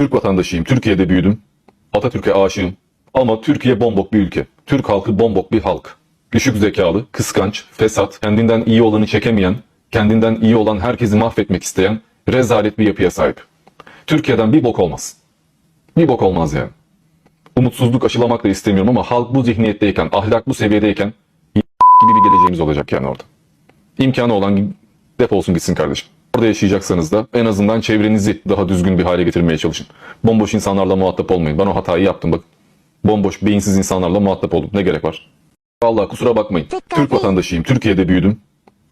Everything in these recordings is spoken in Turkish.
Türk vatandaşıyım. Türkiye'de büyüdüm. Atatürk'e aşığım. Ama Türkiye bombok bir ülke. Türk halkı bombok bir halk. Düşük zekalı, kıskanç, fesat, kendinden iyi olanı çekemeyen, kendinden iyi olan herkesi mahvetmek isteyen rezalet bir yapıya sahip. Türkiye'den bir bok olmaz. Bir bok olmaz yani. Umutsuzluk aşılamak da istemiyorum ama halk bu zihniyetteyken, ahlak bu seviyedeyken gibi bir geleceğimiz olacak yani orada. İmkanı olan defolsun gitsin kardeşim. Orada yaşayacaksanız da en azından çevrenizi daha düzgün bir hale getirmeye çalışın. Bomboş insanlarla muhatap olmayın. Ben o hatayı yaptım bak. Bomboş, beyinsiz insanlarla muhatap oldum. Ne gerek var? Vallahi kusura bakmayın. Türk vatandaşıyım. Türkiye'de büyüdüm.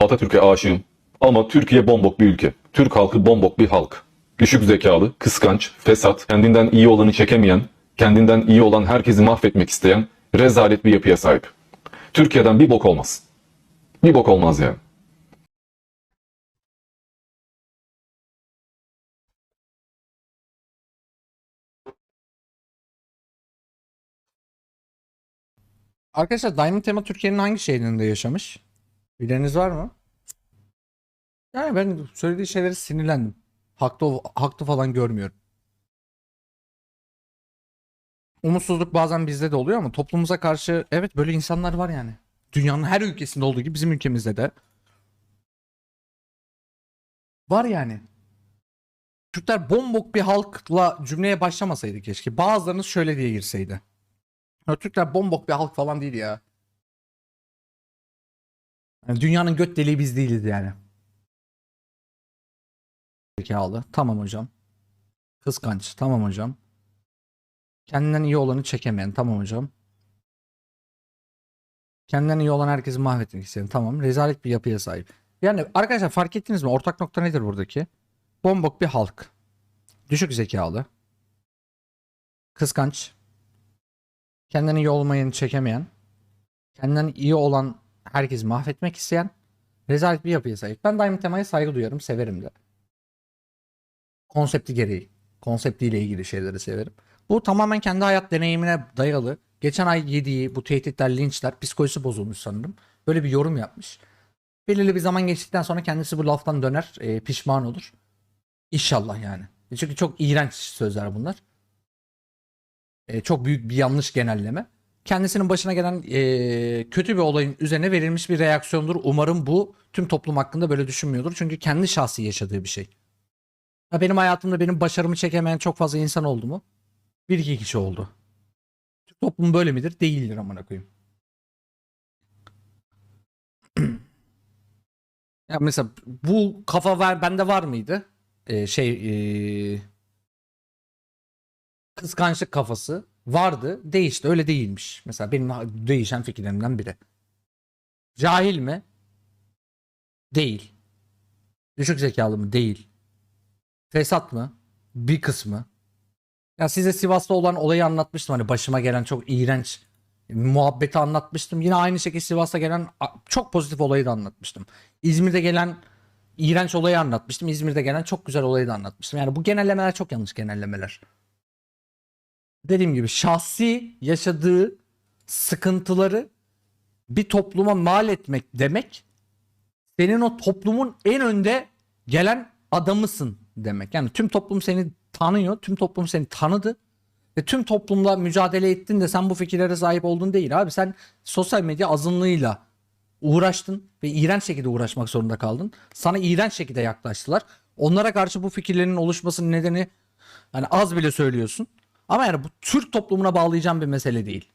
Atatürk'e aşığım. Ama Türkiye bombok bir ülke. Türk halkı bombok bir halk. Düşük zekalı, kıskanç, fesat, kendinden iyi olanı çekemeyen, kendinden iyi olan herkesi mahvetmek isteyen rezalet bir yapıya sahip. Türkiye'den bir bok olmaz. Bir bok olmaz yani. Arkadaşlar Diamond Tema Türkiye'nin hangi şehrinde yaşamış? Bileniniz var mı? Yani ben söylediği şeylere sinirlendim. Haklı, haklı falan görmüyorum. Umutsuzluk bazen bizde de oluyor ama toplumumuza karşı evet böyle insanlar var yani. Dünyanın her ülkesinde olduğu gibi bizim ülkemizde de. Var yani. Türkler bombok bir halkla cümleye başlamasaydı keşke. Bazılarınız şöyle diye girseydi. Ya Türkler bombok bir halk falan değil ya. Yani dünyanın göt deliği biz değiliz yani. Zekalı. Tamam hocam. Kıskanç. Tamam hocam. Kendinden iyi olanı çekemeyen. Tamam hocam. Kendinden iyi olan herkesi mahvetmek isteyen. Tamam. Rezalet bir yapıya sahip. Yani arkadaşlar fark ettiniz mi? Ortak nokta nedir buradaki? Bombok bir halk. Düşük zekalı. Kıskanç kendinden iyi olmayanı çekemeyen, kendinden iyi olan herkesi mahvetmek isteyen rezalet bir yapıya sahip. Ben Diamond Tema'ya saygı duyarım, severim de. Konsepti gereği, konseptiyle ilgili şeyleri severim. Bu tamamen kendi hayat deneyimine dayalı. Geçen ay yediği bu tehditler, linçler, psikolojisi bozulmuş sanırım. Böyle bir yorum yapmış. Belirli bir zaman geçtikten sonra kendisi bu laftan döner, e, pişman olur. İnşallah yani. Çünkü çok iğrenç sözler bunlar. E, çok büyük bir yanlış genelleme. Kendisinin başına gelen e, kötü bir olayın üzerine verilmiş bir reaksiyondur. Umarım bu tüm toplum hakkında böyle düşünmüyordur. Çünkü kendi şahsi yaşadığı bir şey. Ha, benim hayatımda benim başarımı çekemeyen çok fazla insan oldu mu? Bir iki kişi oldu. Türk toplumu böyle midir? Değildir amına koyayım. ya mesela bu kafa var bende var mıydı? E, şey e, kıskançlık kafası vardı. Değişti. Öyle değilmiş. Mesela benim değişen fikirlerimden biri. Cahil mi? Değil. Düşük zekalı mı? Değil. Fesat mı? Bir kısmı. Ya size Sivas'ta olan olayı anlatmıştım. Hani başıma gelen çok iğrenç muhabbeti anlatmıştım. Yine aynı şekilde Sivas'ta gelen çok pozitif olayı da anlatmıştım. İzmir'de gelen iğrenç olayı anlatmıştım. İzmir'de gelen çok güzel olayı da anlatmıştım. Yani bu genellemeler çok yanlış genellemeler dediğim gibi şahsi yaşadığı sıkıntıları bir topluma mal etmek demek senin o toplumun en önde gelen adamısın demek. Yani tüm toplum seni tanıyor, tüm toplum seni tanıdı ve tüm toplumla mücadele ettin de sen bu fikirlere sahip oldun değil abi. Sen sosyal medya azınlığıyla uğraştın ve iğrenç şekilde uğraşmak zorunda kaldın. Sana iğrenç şekilde yaklaştılar. Onlara karşı bu fikirlerin oluşmasının nedeni hani az bile söylüyorsun. Ama yani bu Türk toplumuna bağlayacağım bir mesele değil.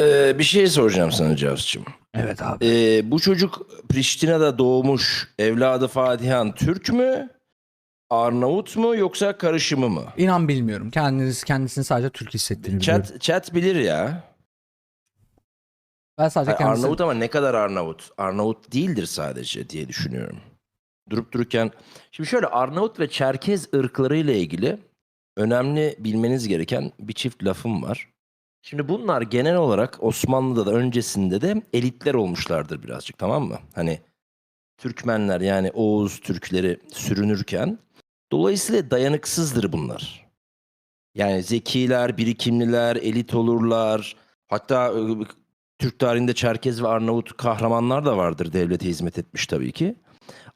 Ee, bir şey soracağım sana Cavs'cığım. Evet abi. Ee, bu çocuk Priştine'de doğmuş evladı Fatihan Türk mü? Arnavut mu yoksa karışımı mı? İnan bilmiyorum. Kendiniz kendisini sadece Türk hissettiğini biliyorum. Chat, chat bilir ya. Ben sadece Hayır, kendisi... Arnavut ama ne kadar Arnavut? Arnavut değildir sadece diye düşünüyorum. Durup dururken. Şimdi şöyle Arnavut ve Çerkez ırkları ile ilgili önemli bilmeniz gereken bir çift lafım var. Şimdi bunlar genel olarak Osmanlı'da da öncesinde de elitler olmuşlardır birazcık tamam mı? Hani Türkmenler yani Oğuz Türkleri sürünürken dolayısıyla dayanıksızdır bunlar. Yani zekiler, birikimliler, elit olurlar. Hatta e, Türk tarihinde Çerkez ve Arnavut kahramanlar da vardır devlete hizmet etmiş tabii ki.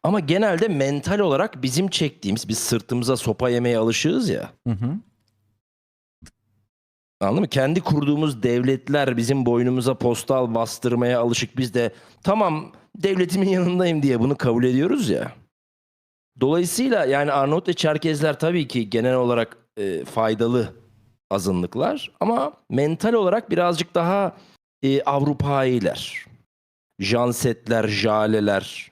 Ama genelde mental olarak bizim çektiğimiz, biz sırtımıza sopa yemeye alışığız ya. Hı hı. Anladın mı? Kendi kurduğumuz devletler bizim boynumuza postal bastırmaya alışık. Biz de tamam devletimin yanındayım diye bunu kabul ediyoruz ya. Dolayısıyla yani Arnavut ve Çerkezler tabii ki genel olarak e, faydalı azınlıklar ama mental olarak birazcık daha e, Avrupailer. Jansetler, jaleler.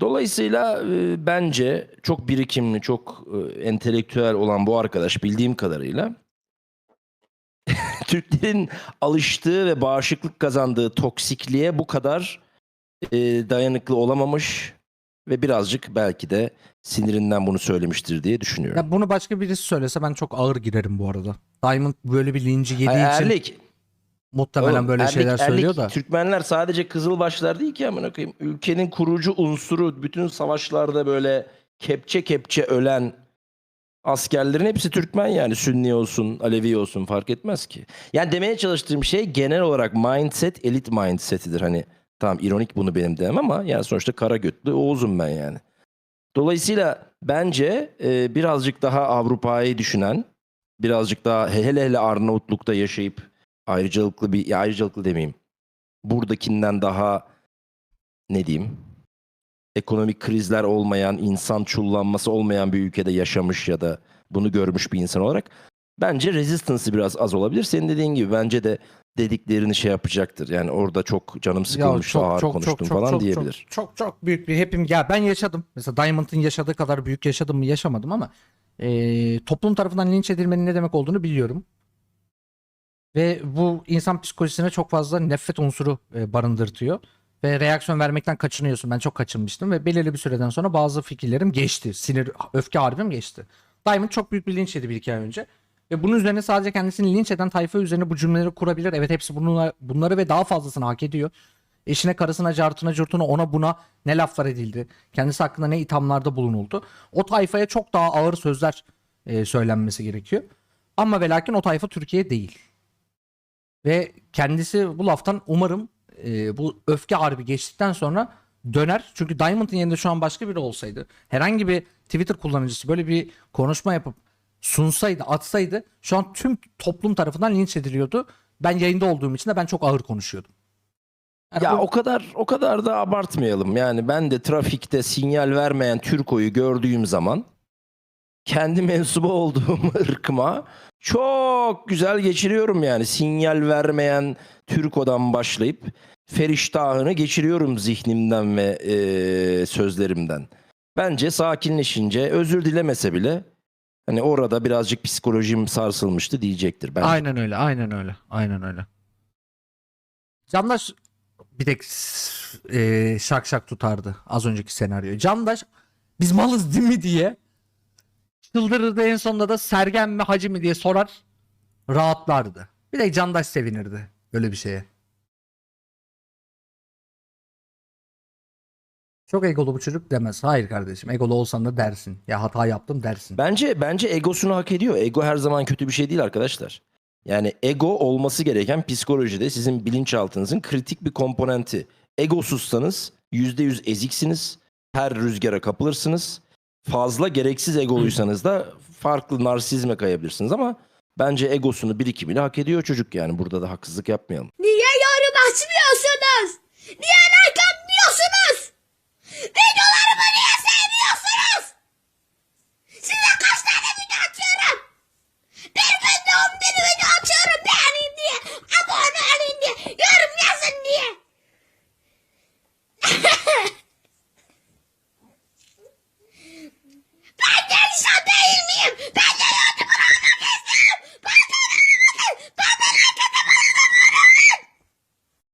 Dolayısıyla e, bence çok birikimli, çok e, entelektüel olan bu arkadaş bildiğim kadarıyla Türklerin alıştığı ve bağışıklık kazandığı toksikliğe bu kadar e, dayanıklı olamamış ve birazcık belki de sinirinden bunu söylemiştir diye düşünüyorum. Ya bunu başka birisi söylese ben çok ağır girerim bu arada. Diamond böyle bir linci yediği Hayır, için Erlik, muhtemelen Oğlum, böyle Erlik- şeyler Erlik, söylüyor da. Türkmenler sadece Kızılbaşlar değil ki amına koyayım. Ülkenin kurucu unsuru bütün savaşlarda böyle kepçe kepçe ölen askerlerin hepsi Türkmen yani Sünni olsun, Alevi olsun fark etmez ki. Yani demeye çalıştığım şey genel olarak mindset elit mindsetidir. Hani tamam ironik bunu benim demem ama yani sonuçta kara götlü Oğuz'um ben yani. Dolayısıyla bence e, birazcık daha Avrupa'yı düşünen, birazcık daha hele hele Arnavutluk'ta yaşayıp ayrıcalıklı bir ya ayrıcalıklı demeyeyim. Buradakinden daha ne diyeyim? Ekonomik krizler olmayan, insan çullanması olmayan bir ülkede yaşamış ya da bunu görmüş bir insan olarak bence resistance'ı biraz az olabilir. Senin dediğin gibi bence de dediklerini şey yapacaktır. Yani orada çok canım sıkılmış, ağır konuştum falan diyebilir. Çok, çok çok büyük bir hepim ya ben yaşadım. Mesela Diamond'ın yaşadığı kadar büyük yaşadım mı yaşamadım ama eee, toplum tarafından linç edilmenin ne demek olduğunu biliyorum. Ve bu insan psikolojisine çok fazla nefret unsuru e, barındırtıyor. Ve reaksiyon vermekten kaçınıyorsun. Ben çok kaçınmıştım ve belirli bir süreden sonra bazı fikirlerim geçti. Sinir, öfke harbim geçti. Diamond çok büyük bir linç yedi bir iki ay önce. Ve bunun üzerine sadece kendisini linç eden tayfa üzerine bu cümleleri kurabilir. Evet hepsi bununla, bunları ve daha fazlasını hak ediyor. Eşine, karısına, cartına, curtuna, ona buna ne laflar edildi. Kendisi hakkında ne ithamlarda bulunuldu. O tayfaya çok daha ağır sözler e, söylenmesi gerekiyor. Ama ve o tayfa Türkiye değil. Ve kendisi bu laftan umarım e, bu öfke harbi geçtikten sonra döner. Çünkü Diamond'ın yerinde şu an başka biri olsaydı herhangi bir Twitter kullanıcısı böyle bir konuşma yapıp sunsaydı, atsaydı şu an tüm toplum tarafından linç ediliyordu. Ben yayında olduğum için de ben çok ağır konuşuyordum. Yani Ya bu- o kadar o kadar da abartmayalım. Yani ben de trafikte sinyal vermeyen Türko'yu gördüğüm zaman kendi mensubu olduğum ırkıma çok güzel geçiriyorum yani. Sinyal vermeyen Türko'dan başlayıp Feriştahını geçiriyorum zihnimden ve eee, sözlerimden. Bence sakinleşince özür dilemese bile hani orada birazcık psikolojim sarsılmıştı diyecektir. Bence. Aynen öyle, aynen öyle, aynen öyle. Candaş bir tek e, şak şak tutardı az önceki senaryo. Candaş biz malız değil mi diye çıldırırdı en sonunda da Sergen mi Hacı mı diye sorar rahatlardı. Bir de Candaş sevinirdi böyle bir şeye. Çok egolu bu çocuk demez. Hayır kardeşim egolu olsan da dersin. Ya hata yaptım dersin. Bence bence egosunu hak ediyor. Ego her zaman kötü bir şey değil arkadaşlar. Yani ego olması gereken psikolojide sizin bilinçaltınızın kritik bir komponenti. Egosuzsanız %100 eziksiniz. Her rüzgara kapılırsınız. Fazla gereksiz egoluysanız da farklı narsizme kayabilirsiniz ama bence egosunu birikimiyle hak ediyor çocuk yani. Burada da haksızlık yapmayalım. Niye yorum açmıyorsunuz? Niye like atmıyorsunuz? Video